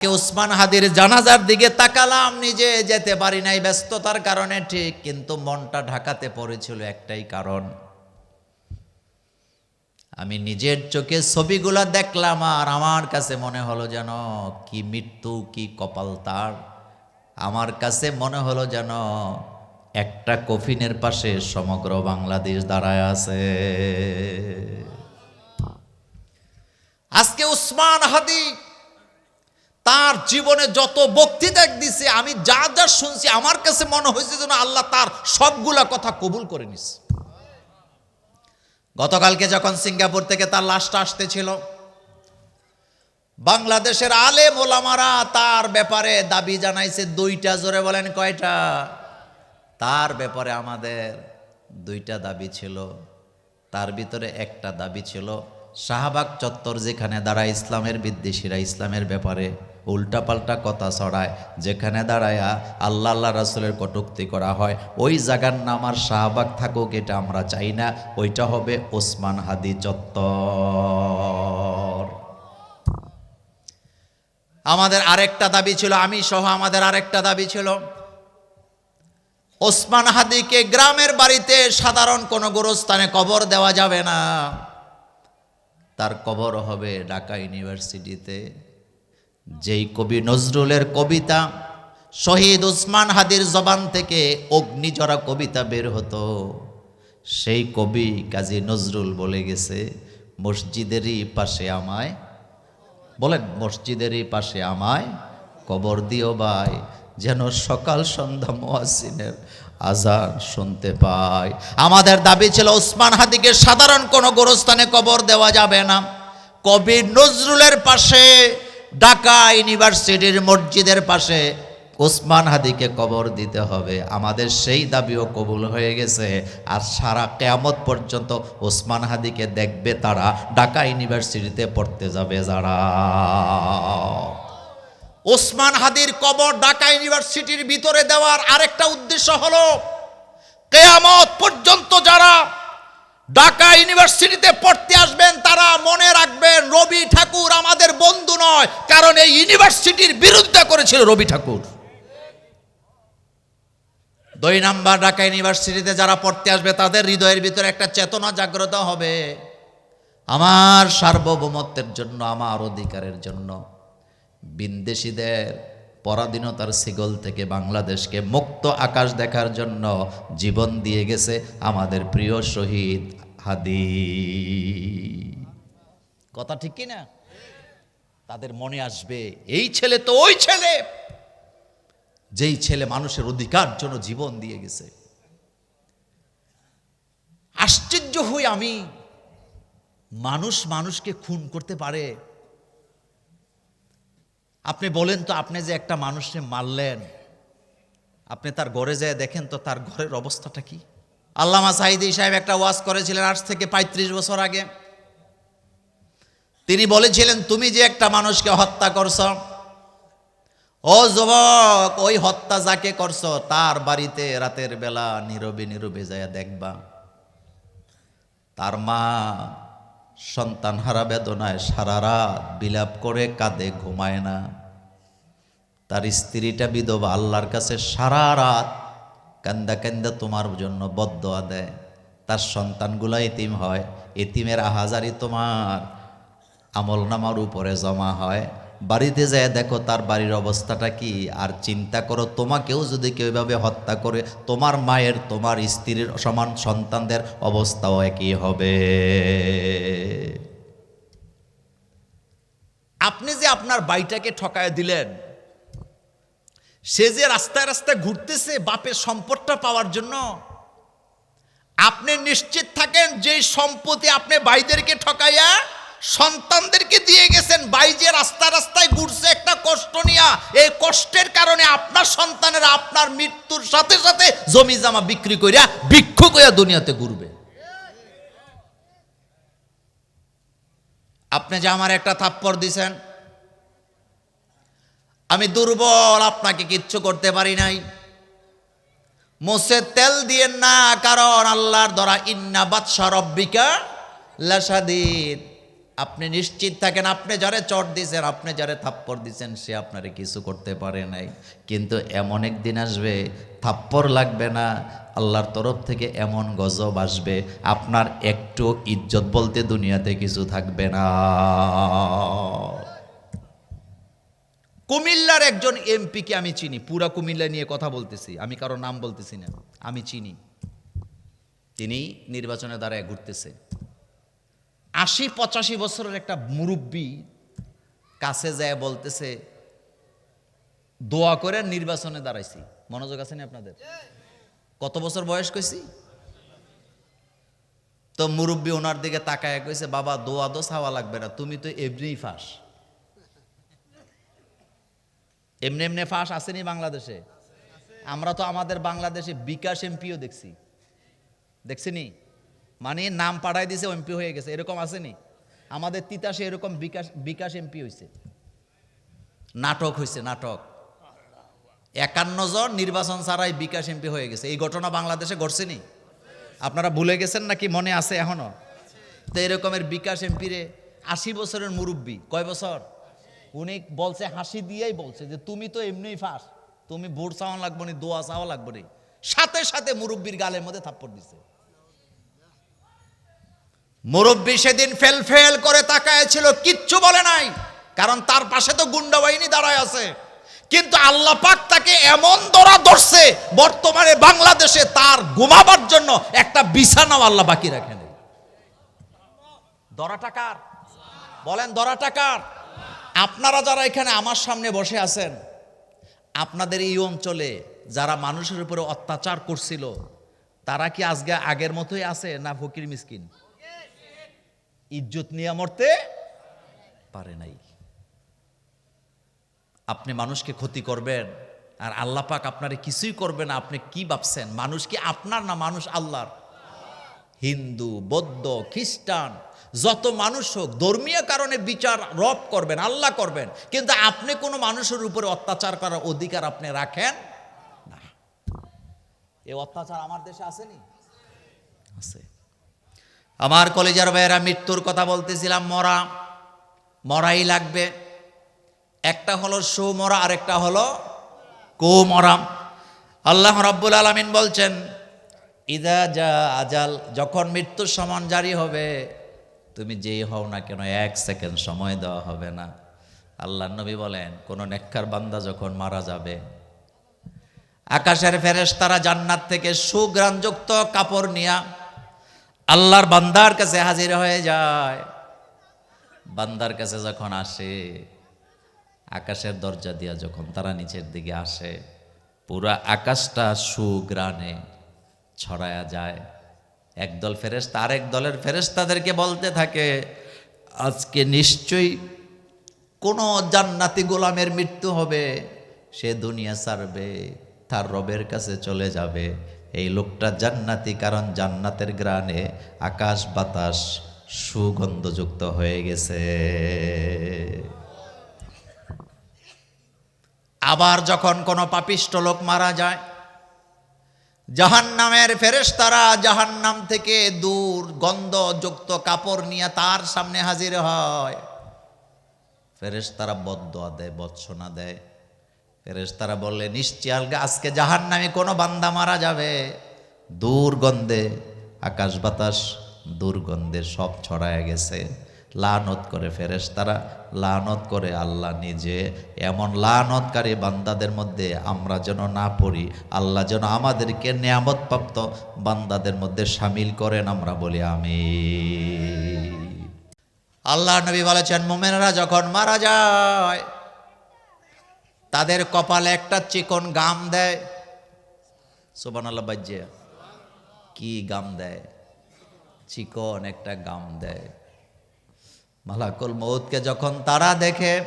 কে উসমান হাদির জানাজার দিকে তাকালাম, নিজে যেতে পারি নাই ব্যস্ততার কারণে। ঠিক, কিন্তু মনটা ঢাকাতে পড়েছিল একটাই কারণ। আমি নিজের চোখে ছবিগুলো দেখলাম আর আমার কাছে মনে হলো যেন কি মৃত্যু, কি কপাল তার। আমার কাছে মনে হলো যেন একটা কফিনের পাশে সমগ্র বাংলাদেশ দাঁড়ায় আছে। আজকে উসমান হাদি তার জীবনে যত বক্তৃতা দিছে, আমি যা যা শুনছি, আমার কাছে মনে হয়েছে যেন আল্লাহ তার সবগুলা কথা কবুল করে নিছে। গতকালকে যখন সিঙ্গাপুর থেকে তার লাশটা আসতেছিল, বাংলাদেশের আলে ওলামারা তার ব্যাপারে দাবি জানাইছে, দুইটা জোরে বলেন কয়টা? তার ব্যাপারে আমাদের দুইটা দাবি ছিল, তার ভিতরে একটা দাবি ছিল, শাহবাগ চত্বর যেখানে দাঁড়ায় ইসলামের বিদ্বেষীরা ইসলামের ব্যাপারে উল্টাপাল্টা কথা ছড়ায়। যেখানে দাঁড়ায়া আল্লাহ আল্লাহ রাসুলের কটুক্তি করা হয়। ওই জায়গার নাম আর শাহবাগ থাকুক, এটা আমরা চাই না। ওইটা হবে ওসমান হাদি চত্বর। আমাদের আরেকটা দাবি ছিল আমি সহ আমাদের আরেকটা দাবি ছিল। ওসমান হাদিকে গ্রামের বাড়িতে সাধারণ কোনো গোরস্থানে কবর দেওয়া যাবে না। তার কবর হবে ঢাকা ইউনিভার্সিটিতে। যেই কবি নজরুলের কবিতা, শহীদ উসমান হাদির জবান থেকে অগ্নিজরা কবিতা বের হতো। সেই কবি কাজী নজরুল বলে গেছে, মসজিদেরই পাশে আমায় বলেন, মসজিদেরই পাশে আমায় কবর দিও ভাই, যেন সকাল সন্ধ্যা মোয়াসিনের আজান শুনতে পাই আমাদের দাবি ছিল, ওসমান হাদিকে সাধারণ কোনো গোরস্থানে কবর দেওয়া যাবে না। কবি নজরুলের পাশে ঢাকা ইউনিভার্সিটির মসজিদের পাশে ওসমান হাদিকে কবর দিতে হবে। আমাদের সেই দাবিও কবুল হয়ে গেছে। আর সারা কেয়ামত পর্যন্ত ওসমান হাদিকে দেখবে তারা। ঢাকা ইউনিভার্সিটিতে পড়তে যাবে যারা। ওসমান হাদির কবর ঢাকা ইউনিভার্সিটির ভিতরে দেওয়ার আরেকটা উদ্দেশ্য হলো, কেয়ামত পর্যন্ত যারা ঢাকা ইউনিভার্সিটিতে পড়তে আসবেন, তারা মনে রাখবেন রবি ঠাকুর আমাদের বন্ধু নয়, কারণ এই ইউনিভার্সিটির বিরুদ্ধে করেছিল রবি ঠাকুর। দুই নাম্বার, ঢাকা ইউনিভার্সিটিতে যারা পড়তে আসবে, তাদের হৃদয়ের ভিতরে একটা চেতনা জাগ্রত হবে। আমার সার্বভৌমত্বের জন্য, আমার অধিকারের জন্য বিন্দেশিদের পরাধীনতার সিগল থেকে বাংলাদেশকে মুক্ত আকাশ দেখার জন্য জীবন দিয়ে গেছে আমাদের প্রিয় শহীদ হাদি। কথা ঠিক কি না তাদের মনে আসবে, এই ছেলে তো ওই ছেলে! যেই ছেলে মানুষের অধিকার জন্য জীবন দিয়ে গেছে। আশ্চর্য হই আমি। মানুষ মানুষকে খুন করতে পারে আপনি বলেন তো, আপনি যে একটা মানুষকে মারলেন, আপনি তার ঘরে যেয়ে দেখেন তো তার ঘরের অবস্থাটা কি? আল্লামা সাহিদি সাহেব একটা ওয়াজ করেছিলেন আজ থেকে পঁয়ত্রিশ বছর আগে। তিনি বলেছিলেন, তুমি যে একটা মানুষকে হত্যা করছ, ও যুবক, ওই হত্যা যাকে করছ, তার বাড়িতে রাতের বেলা নীরবে নীরবে যায় দেখবা। তার মা সন্তান হারা বেদনায় সারা রাত বিলাপ করে কাঁদে, ঘুমায় না। তার স্ত্রীটা বিধবা আল্লাহর কাছে সারা রাত কান্দা কান্দা তোমার জন্য বদয়া দেয়। তার সন্তানগুলো এতিম হয়, এতিমের আহাজারি তোমার আমল নামার উপরে জমা হয়। বাড়িতে যায় দেখো তার বাড়ির অবস্থাটা কি? আর চিন্তা করো, তোমাকেও যদি কেউ এভাবে হত্যা করে, তোমার মায়ের, তোমার স্ত্রীর সমান সন্তানদের অবস্থাও একই হবে। আপনি যে আপনার বাড়িটাকে ঠকায় দিলেন, সে যে রাস্তায় রাস্তায় ঘুরতেছে বাপের সম্পদটা পাওয়ার জন্য, আপনি নিশ্চিত থাকেন যে সম্পত্তি আপনি ভাইদেরকে ঠকাইয়া সন্তানদেরকে দিয়ে গেছেন যে রাস্তা রাস্তায় ঘুরছে একটা কষ্ট নিয়া। এই কষ্টের কারণে আপনার সন্তানেরা আপনার মৃত্যুর সাথে সাথে জমি জামা বিক্রি করিয়া ভিক্ষুক হইয়া দুনিয়াতে ঘুরবে। আপনি যে আমার একটা থাপ্পড় দিছেন, আমি দুর্বল, আপনাকে কিচ্ছু করতে পারি নাই। মোসে তেল দিয়েন না, কারণ আল্লাহর দ্বারা ইন্না বাদশা রব্বিকা লাসাদিদ আপনি নিশ্চিত থাকেন, আপনি যারে চট দিয়েছেন আপনি যারে থাপ্পড় দিয়েছেন সে আপনারে কিছু করতে পারে নাই। কিন্তু এমন একদিন আসবে, থাপ্পড় লাগবে না, আল্লাহর তরফ থেকে এমন গজব আসবে, আপনার একটু ইজ্জত বলতে দুনিয়াতে কিছু থাকবে না। কুমিল্লার একজন এমপিকে আমি চিনি, পুরা কুমিল্লা নিয়ে কথা বলতেছি, আমি কারও নাম বলতেছি না, আমি চিনি। তিনি নির্বাচনের দ্বারায় ঘুরতেছে। আশি পঁচাশি বছরের একটা মুরব্বী কাছে যায় বলতেছে, দোয়া করে নির্বাচনে দাঁড়াইছি। মনোযোগ আছে না আপনাদের? কত বছর বয়স কইছি? তো মুরব্বী ওনার দিকে তাকায় কইছে, বাবা, দোয়া দো ছাওয়া লাগবে না, তুমি তো এমনিই ফাঁস। এমনি এমনি ফাঁস আসেনি বাংলাদেশে? আমরা তো আমাদের বাংলাদেশে বিকাশ এমপিও দেখছি। দেখছিনি মানে নাম পাঠাই দিছে, এমপি হয়ে গেছে। এরকম আসেনি আমাদের তিতাসে এরকম বিকাশ বিকাশ এমপি হয়েছে নাটক হয়েছে নাটক। একান্ন জন নির্বাচন ছাড়াই বিকাশ এমপি হয়ে গেছে। এই ঘটনা বাংলাদেশে ঘটছেনি আপনারা ভুলে গেছেন নাকি? মনে আছে এখনও? তো এরকমের বিকাশ এমপিরে আশি বছরের মুরব্বী। কয় বছর? উনি বলছে, হাসি দিয়েই বলছে যে, তুমি তো এমনিই ফাঁস। তুমি ভোট চাওয়া লাগবো নি, দোয়া চাওয়া লাগবো নি। সাথে সাথে মুরব্বীর গালের মধ্যে থাপ্পড় দিছে। মুরব্বী সেদিন ফেল ফেল করে তাকায় ছিল কিচ্ছু বলে নাই। কারণ তার পাশে তো গুন্ডা বাহিনী দাঁড়ায় আছে। কিন্তু আল্লাহ পাক তাকে এমন দরা ধরছে, বর্তমানে বাংলাদেশে তার ঘুমাবার জন্য একটা বিছানাও আল্লাহ বাকি রাখে নেই। দরা টাকার বলেন দরা টাকার আপনারা যারা এখানে আমার সামনে বসে আছেন, আপনাদের এই অঞ্চলে যারা মানুষের উপরে অত্যাচার করছিল, তারা কি আজকে আগের মতোই আছে না ফকির মিসকিন? ইজ্জত নিয়ে মরতে পারে নাই। আপনি মানুষকে ক্ষতি করবেন আর আল্লাহ পাক আপনারে কিছুই করবে না, আপনি কি ভাবছেন? মানুষ কি আপনার না মানুষ আল্লাহর? হিন্দু, বৌদ্ধ, খ্রিস্টান, যত মানুষ হোক, ধর্মীয় কারণে বিচার রব করবেন, আল্লাহ করবেন, কিন্তু আপনি কোনো মানুষের উপরে অত্যাচার করার অধিকার আপনি রাখেন না। এই অত্যাচার আমার দেশে আসেনি? আছে। আমার কলেজের ভাইয়েরা মৃত্যুর কথা বলতেছিলাম, মরা। মরাই লাগবে। একটা হলো সুমরা আর একটা হলো কুমরা। আল্লাহ রাব্বুল আলামিন বলছেন, ইদা যা আজাল, যখন মৃত্যুর সমান জারি হবে, তুমি যেই হও না কেন, এক সেকেন্ড সময় দেওয়া হবে না। আল্লাহ নবী বলেন, কোন নেককার বান্দা যখন মারা যাবে, আকাশের ফেরেশ তারা জান্নাত থেকে সুগ্রাণযুক্ত কাপড় নিয়া আল্লাহর বান্দার কাছে হাজির হয়ে যায়। বান্দার কাছে যখন আসে, আকাশের দরজা দিয়া যখন তারা নিচের দিকে আসে, পুরা আকাশটা সুগ্রানে ছড়ায়া যায়। একদল ফেরেস্তা আরেক দলের ফেরেস্তাদেরকে বলতে থাকে, আজকে নিশ্চয়ই কোনো জান্নাতি গোলামের মৃত্যু হবে। সে দুনিয়া ছাড়বে, তার রবের কাছে চলে যাবে এই লোকটা জান্নাতি, কারণ জান্নাতের গ্রানে আকাশ বাতাস সুগন্ধযুক্ত হয়ে গেছে। আবার যখন কোনো পাপিষ্ট লোক মারা যায়, জাহান্নামের ফেরেশতারা জাহান্নাম থেকে দূর গন্ধযুক্ত কাপড় নিয়ে তার সামনে হাজির হয়। ফেরেশতারা বদদোয়া দেয়, বৎসনা দেয়। ফেরেশতারা বললে, নিশ্চয় আলগা, আজকে জাহান্নামে কোনো বান্দা মারা যাবে। দুর্গন্ধে আকাশ বাতাস দুর্গন্ধে সব ছড়ায় গেছে। লানত করে ফেরেশতারা, লানত করে আল্লাহ নিজে, এমন লানতকারী বান্দাদের মধ্যে আমরা যেন না পড়ি, আল্লাহ যেন আমাদেরকে নিয়ামতপ্রাপ্ত বান্দাদের মধ্যে সামিল করেন, আমরা বলি আমি আল্লাহ নবী বলেছেন, মোমেনরা যখন মারা যায় তাদের কপালে একটা চিকন গাম দেয়। সোবান আল্লাহ কি গাম দেয়? চিকন একটা গাম দেয়। মালাকুল মৌতকে যখন তারা দেখে,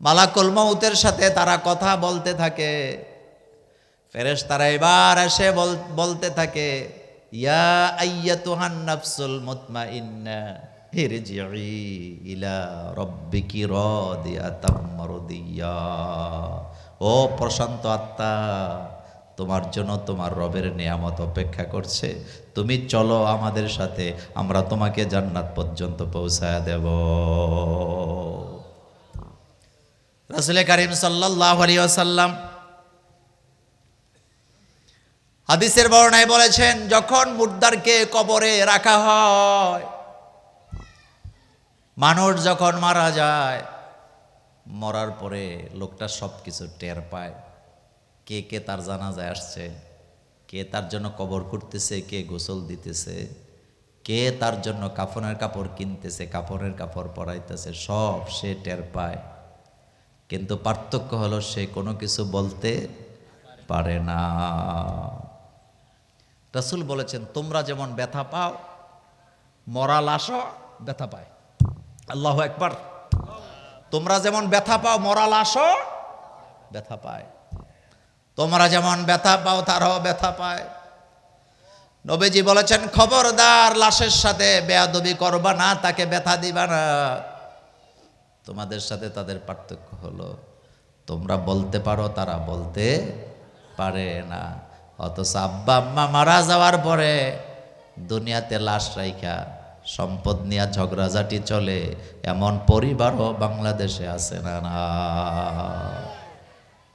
মালাকুল মৌতের সাথে তারা কথা বলতে থাকে। ফেরেশ তারা এবার এসে বল- বলতে থাকে, ইয়া আইয়াতুহান নাফসুল মুতমাইন্না। ইরজিই ইলা রাব্বিকি রাদিয়াতাম মারদিয়া ও প্রশান্ত আত্মা, তোমার জন্য তোমার রবের নিয়ামত অপেক্ষা করছে। তুমি চলো আমাদের সাথে, আমরা তোমাকে জান্নাত পর্যন্ত পৌঁছায় দেব। রাসুল করিম সাল্লাহ আলিয়াল্লাম হাদিসের বর্ণায় বলেছেন, যখন মুর্দারকে কবরে রাখা হয় মানুষ যখন মারা যায়, মরার পরে লোকটা সব কিছু টের পায়। কে কে তার জানাজায় আসছে, কে তার জন্য কবর করতেছে কে গোসল দিতেছে, কে তার জন্য কাফনের কাপড় কিনতেছে, কাপড়ের কাপড় পরাইতেছে, সব সে টের পায়। কিন্তু পার্থক্য হলো সে কোনো কিছু বলতে পারে না। রাসুল বলেছেন, তোমরা যেমন ব্যথা পাও, মরা লাশও ব্যথা পায়। আল্লাহ একবার তোমরা যেমন ব্যথা পাও মরা লাশও ব্যথা পায়। তোমরা যেমন ব্যথা পাও, তারাও ব্যথা পায়। নবীজি বলেছেন, খবরদার লাশের সাথে বেয়াদবি করবা না, তাকে ব্যথা দিবা না। তোমাদের সাথে তাদের পার্থক্য হলো, তোমরা বলতে পারো, তারা বলতে পারে না। অথচ আব্বা আম্মা মারা যাওয়ার পরে দুনিয়াতে লাশ রাইখা সম্পদ নিয়ে ঝগড়াঝাটি চলে, এমন পরিবারও বাংলাদেশে আছে না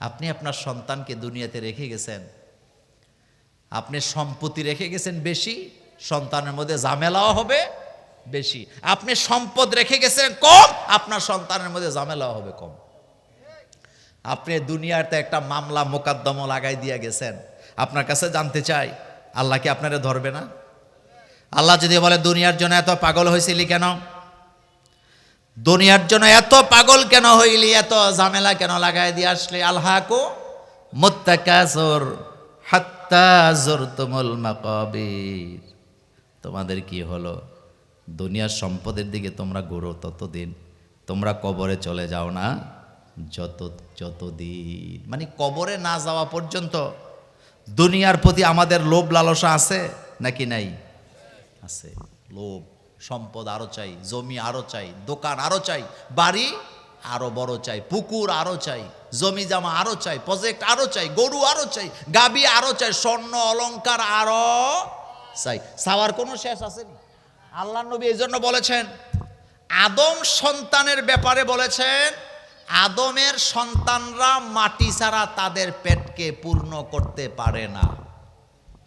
আপনি আপনার সন্তানকে দুনিয়াতে রেখে গেছেন। আপনি সম্পত্তি রেখে গেছেন বেশি, সন্তানের মধ্যে ঝামেলাও হবে বেশি। আপনি সম্পদ রেখে গেছেন কম, আপনার সন্তানের মধ্যে ঝামেলাও হবে কম। আপনি দুনিয়াতে একটা মামলা মোকদ্দমা লাগাই দিয়ে গেছেন। আপনার কাছে জানতে চাই, আল্লাহ কি আপনারা ধরবে না? আল্লাহ যদি বলে, দুনিয়ার জন্য এত পাগল হয়েছিলি কেন? দুনিয়ার জন্য এত পাগল কেন হইলি? এত ঝামেলা কেন লাগাই দিয়ে আসলে? আল্লাহকো মুত্তাকাসুর হাত্তা জুরতুমুল মাকাবির। তোমাদের কি হলো? দুনিয়ার সম্পদের দিকে তোমরা ঘুরো ততদিন, তোমরা কবরে চলে যাও না? যত, যতদিন। মানে কবরে না যাওয়া পর্যন্ত দুনিয়ার প্রতি আমাদের লোভ লালসা আছে নাকি নাই? আছে। লোভ, সম্পদ আরও চাই, জমি আরও চাই, দোকান আরও চাই, বাড়ি আরও বড় চাই, পুকুর আরও চাই, জমি জামা আরও চাই প্রজেক্ট আরও চাই, গরু আরও চাই, গাবি আরও চাই, স্বর্ণ, অলংকার আরও চাই। সাওয়ার কোনো শেষ আসেনি। আল্লাহ নবী এই জন্য বলেছেন, আদম সন্তানের ব্যাপারে বলেছেন, আদমের সন্তানরা মাটি ছাড়া তাদের পেটকে পূর্ণ করতে পারে না।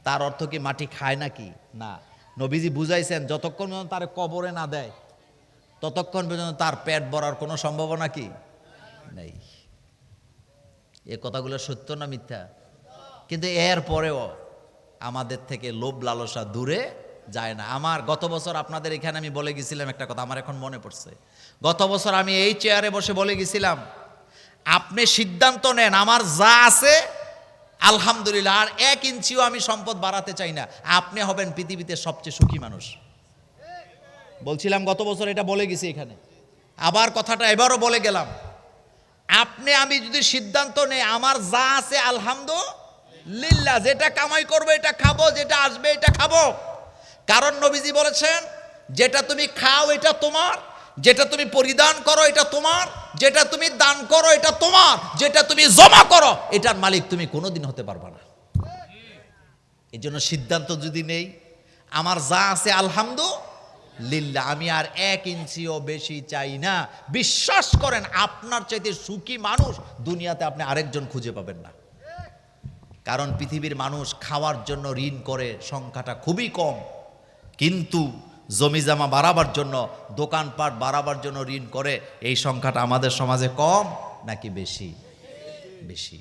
তার অর্থ কি মাটি খায় নাকি? না। নবীজি বুঝাইছেন, যতক্ষণ পর্যন্ত তার কবরে না দেয়, ততক্ষণ পর্যন্ত তার পেট ভরার কোনো সম্ভাবনা কি? নেই। এ কথাগুলো সত্য না মিথ্যা? কিন্তু এর পরেও আমাদের থেকে লোভ লালসা দূরে যায় না। আমার গত বছর আপনাদের এখানে আমি বলে গেছিলাম একটা কথা, আমার এখন মনে পড়ছে। গত বছর আমি এই চেয়ারে বসে বলে গেছিলাম, আপনি সিদ্ধান্ত নেন, আমার যা আছে আলহামদুলিল্লাহ, আর এক ইঞ্চিও আমি সম্পদ বাড়াতে চাই না। আপনি হবেন পৃথিবীতে সবচেয়ে সুখী মানুষ। বলছিলাম, গত বছর এটা বলে গেছি এখানে। আবার কথাটা এবারও বলে গেলাম। আপনি, আমি যদি সিদ্ধান্ত নেই, আমার যা আছে, আলহামদুলিল্লাহ, যেটা কামাই করব, এটা খাব, যেটা আসবে, এটা খাব। কারণ নবীজি বলেছেন, যেটা তুমি খাও, এটা তোমার। যেটা তুমি পরিধান করো, এটা তোমার। যেটা তুমি দান করো, এটা তোমার। যেটা তুমি জমা করো, এটার মালিক তুমি কোনোদিন হতে পারবে না। এই জন্য সিদ্ধান্ত যদি নেই, আমার যা আছে আলহামদুলিল্লাহ, আমি আর এক ইঞ্চিও বেশি চাই না। বিশ্বাস করেন, আপনার চাইতে সুখী মানুষ দুনিয়াতে আপনি আরেকজন খুঁজে পাবেন না। কারণ পৃথিবীর মানুষ খাওয়ার জন্য ঋণ করে, সংখ্যাটা খুবই কম। কিন্তু জমি জামা বাড়াবার জন্য, দোকানপাট বাড়াবার জন্য ঋণ করে, এই সংখ্যাটা আমাদের সমাজে কম নাকি বেশি? বেশি।